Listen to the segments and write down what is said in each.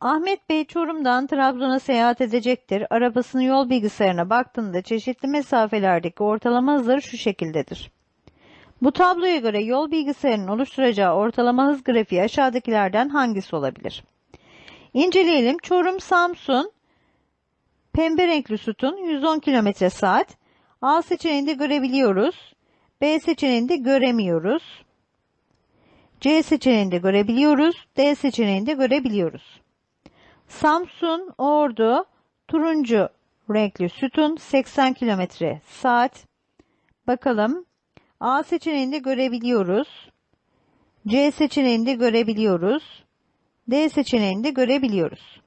Ahmet Bey Çorum'dan Trabzon'a seyahat edecektir. Arabasının yol bilgisayarına baktığında çeşitli mesafelerdeki ortalama hızları şu şekildedir. Bu tabloya göre yol bilgisayarının oluşturacağı ortalama hız grafiği aşağıdakilerden hangisi olabilir? İnceleyelim. Çorum Samsun pembe renkli sütun 110 km saat. A seçeneğinde görebiliyoruz. B seçeneğinde göremiyoruz. C seçeneğinde görebiliyoruz. D seçeneğinde görebiliyoruz. Samsun, Ordu, turuncu renkli sütun 80 km saat. Bakalım. A seçeneğinde görebiliyoruz. C seçeneğinde görebiliyoruz. D seçeneğinde görebiliyoruz.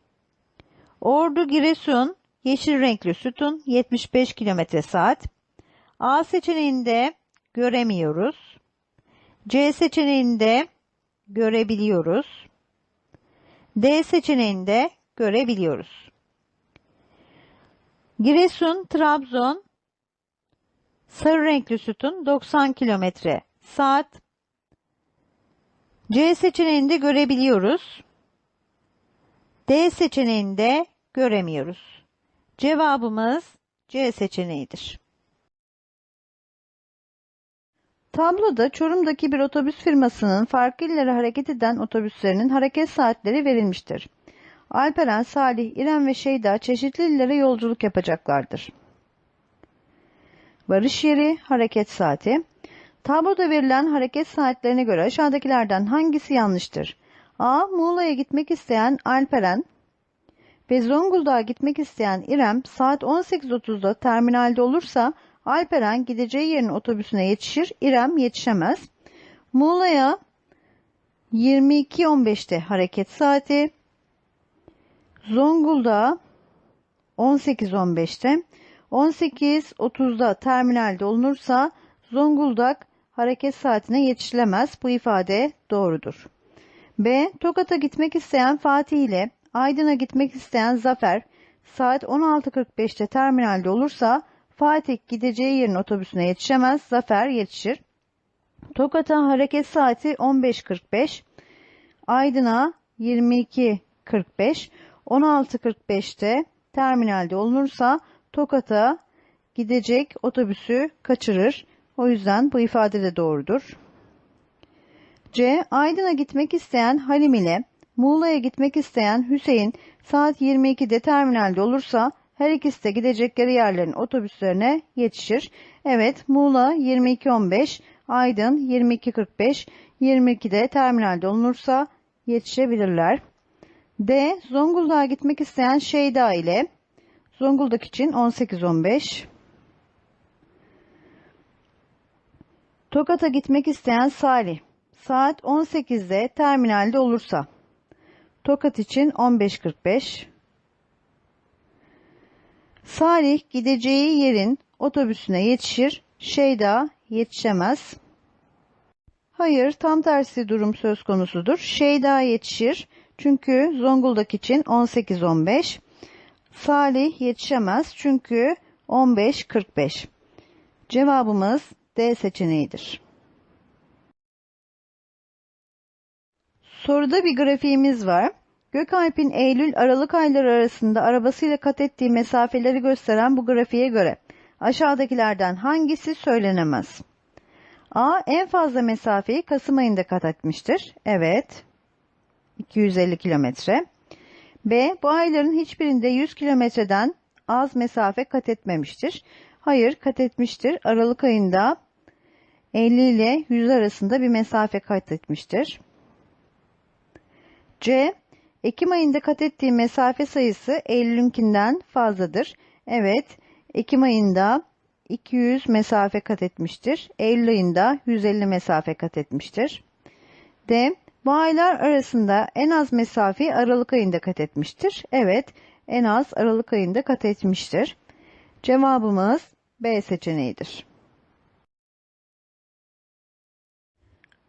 Ordu, Giresun, yeşil renkli sütun 75 km saat. A seçeneğinde göremiyoruz. C seçeneğinde görebiliyoruz. D seçeneğinde görebiliyoruz. Giresun, Trabzon, sarı renkli sütun 90 km saat. C seçeneğinde görebiliyoruz. D seçeneğinde göremiyoruz. Cevabımız C seçeneğidir. Tabloda Çorum'daki bir otobüs firmasının farklı illere hareket eden otobüslerinin hareket saatleri verilmiştir. Alperen, Salih, İrem ve Şeyda çeşitli illere yolculuk yapacaklardır. Varış yeri, hareket saati. Tabloda verilen hareket saatlerine göre aşağıdakilerden hangisi yanlıştır? A. Muğla'ya gitmek isteyen Alperen ve Zonguldak'a gitmek isteyen İrem saat 18.30'da terminalde olursa Alperen gideceği yerin otobüsüne yetişir, İrem yetişemez. Muğla'ya 22.15'te hareket saati, Zonguldak'a 18.15'te, 18.30'da terminalde olunursa Zonguldak hareket saatine yetişilemez. Bu ifade doğrudur. B. Tokat'a gitmek isteyen Fatih ile Aydın'a gitmek isteyen Zafer saat 16.45'te terminalde olursa Fatih gideceği yerin otobüsüne yetişemez. Zafer yetişir. Tokat'a hareket saati 15.45. Aydın'a 22.45. 16.45'te terminalde olunursa Tokat'a gidecek otobüsü kaçırır. O yüzden bu ifade de doğrudur. C. Aydın'a gitmek isteyen Halim ile Muğla'ya gitmek isteyen Hüseyin saat 22'de terminalde olursa her ikisi de gidecekleri yerlerin otobüslerine yetişir. Evet Muğla 22.15, Aydın 22.45, 22'de terminalde olunursa yetişebilirler. D. Zonguldak'a gitmek isteyen Şeyda ile Zonguldak için 18.15. Tokat'a gitmek isteyen Salih saat 18'de terminalde olursa Tokat için 15.45 Salih gideceği yerin otobüsüne yetişir, Şeyda yetişemez. Hayır, tam tersi durum söz konusudur. Şeyda yetişir çünkü Zonguldak için 18-15. Salih yetişemez çünkü 15-45. Cevabımız D seçeneğidir. Soruda bir grafiğimiz var. Gökalp'in Eylül-Aralık ayları arasında arabasıyla kat ettiği mesafeleri gösteren bu grafiğe göre aşağıdakilerden hangisi söylenemez? A. En fazla mesafeyi Kasım ayında kat etmiştir. Evet. 250 kilometre. B. Bu ayların hiçbirinde 100 kilometreden az mesafe kat etmemiştir. Hayır kat etmiştir. Aralık ayında 50 ile 100 arasında bir mesafe kat etmiştir. C. Ekim ayında kat ettiği mesafe sayısı Eylül'ünkinden fazladır. Evet, Ekim ayında 200 mesafe kat etmiştir. Eylül ayında 150 mesafe kat etmiştir. D. Bu aylar arasında en az mesafeyi Aralık ayında kat etmiştir. Evet, en az Aralık ayında kat etmiştir. Cevabımız B seçeneğidir.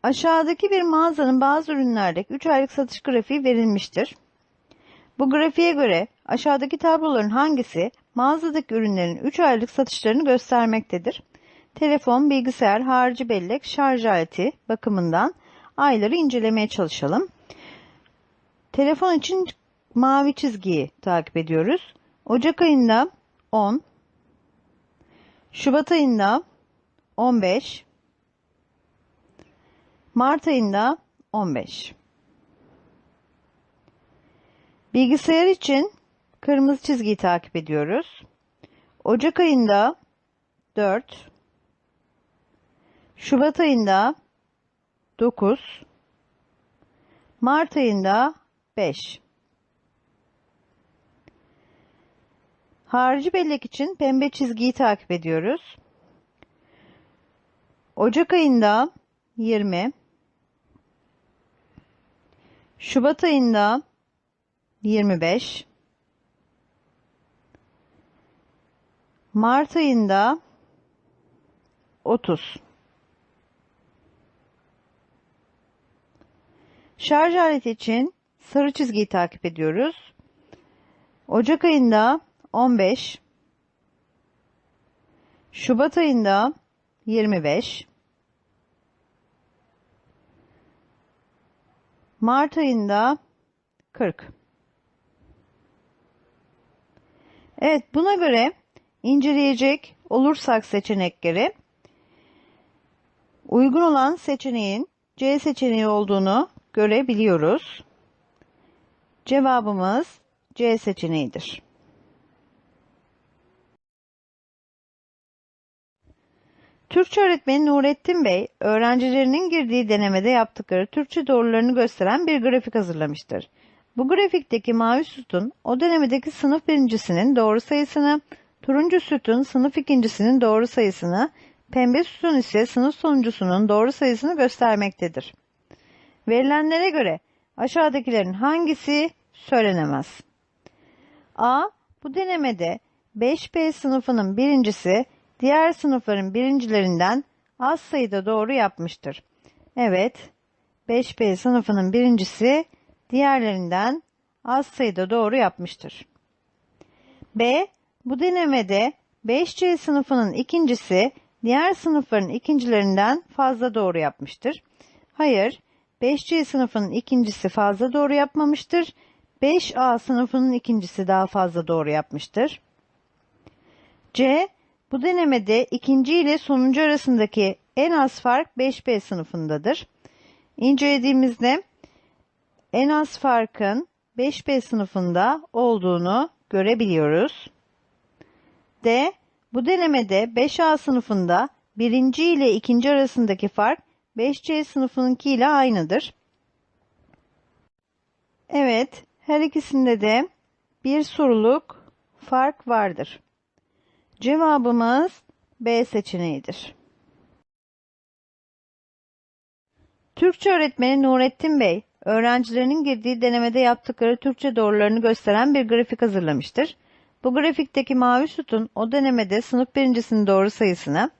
Aşağıdaki bir mağazanın bazı ürünlerdeki 3 aylık satış grafiği verilmiştir. Bu grafiğe göre aşağıdaki tabloların hangisi mağazadaki ürünlerin 3 aylık satışlarını göstermektedir? Telefon, bilgisayar, harici bellek, şarj aleti bakımından ayları incelemeye çalışalım. Telefon için mavi çizgiyi takip ediyoruz. Ocak ayında 10, Şubat ayında 15, Mart ayında 15. Bilgisayar için kırmızı çizgiyi takip ediyoruz. Ocak ayında 4, Şubat ayında 9, Mart ayında 5. Harici bellek için pembe çizgiyi takip ediyoruz. Ocak ayında 20, Şubat ayında 25, Mart ayında 30. Şarj aleti için sarı çizgiyi takip ediyoruz. Ocak ayında 15, Şubat ayında 25, Mart ayında 40. Evet buna göre inceleyecek olursak seçenekleri uygun olan seçeneğin C seçeneği olduğunu görebiliyoruz. Cevabımız C seçeneğidir. Türkçe öğretmeni Nurettin Bey, öğrencilerinin girdiği denemede yaptıkları Türkçe doğrularını gösteren bir grafik hazırlamıştır. Bu grafikteki mavi sütun o denemedeki sınıf birincisinin doğru sayısını, turuncu sütun sınıf ikincisinin doğru sayısını, pembe sütun ise sınıf sonuncusunun doğru sayısını göstermektedir. Verilenlere göre aşağıdakilerin hangisi söylenemez? A. Bu denemede 5B sınıfının birincisi diğer sınıfların birincilerinden az sayıda doğru yapmıştır. Evet, 5B sınıfının birincisi diğerlerinden az sayıda doğru yapmıştır. B. Bu denemede 5C sınıfının ikincisi diğer sınıfların ikincilerinden fazla doğru yapmıştır. Hayır, 5C sınıfının ikincisi fazla doğru yapmamıştır. 5A sınıfının ikincisi daha fazla doğru yapmıştır. C. Bu denemede ikinci ile sonuncu arasındaki en az fark 5B sınıfındadır. İncelediğimizde en az farkın 5B sınıfında olduğunu görebiliyoruz. D. Bu denemede 5A sınıfında birinci ile ikinci arasındaki fark 5C sınıfınınki ile aynıdır. Evet, her ikisinde de bir soruluk fark vardır. Cevabımız B seçeneğidir. Türkçe öğretmeni Nurettin Bey, öğrencilerinin girdiği denemede yaptıkları Türkçe doğrularını gösteren bir grafik hazırlamıştır. Bu grafikteki mavi sütun o denemede sınıf birincisinin doğru sayısını,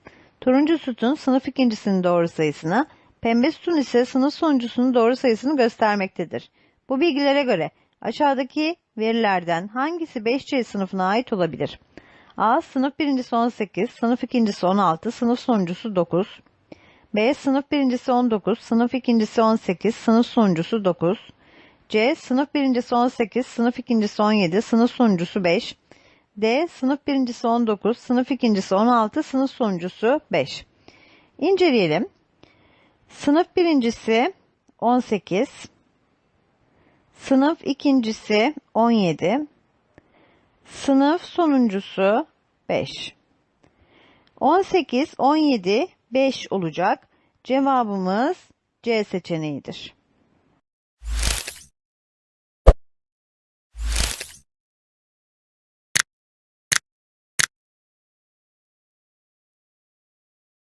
turuncu sütun sınıf ikincisinin doğru sayısını, pembe sütun ise sınıf sonuncusunun doğru sayısını göstermektedir. Bu bilgilere göre aşağıdaki verilerden hangisi 5C sınıfına ait olabilir? A. Sınıf birincisi 18, sınıf ikincisi 16, sınıf sonuncusu 9. B. Sınıf birincisi 19, sınıf ikincisi 18, sınıf sonuncusu 9. C. Sınıf birincisi 18, sınıf ikincisi 17, sınıf sonuncusu 5. D. Sınıf birincisi 19, sınıf ikincisi 16, sınıf sonuncusu 5. İnceleyelim. Sınıf birincisi 18, sınıf ikincisi 17, sınıf sonuncusu 5. 18, 17, 5 olacak. Cevabımız C seçeneğidir.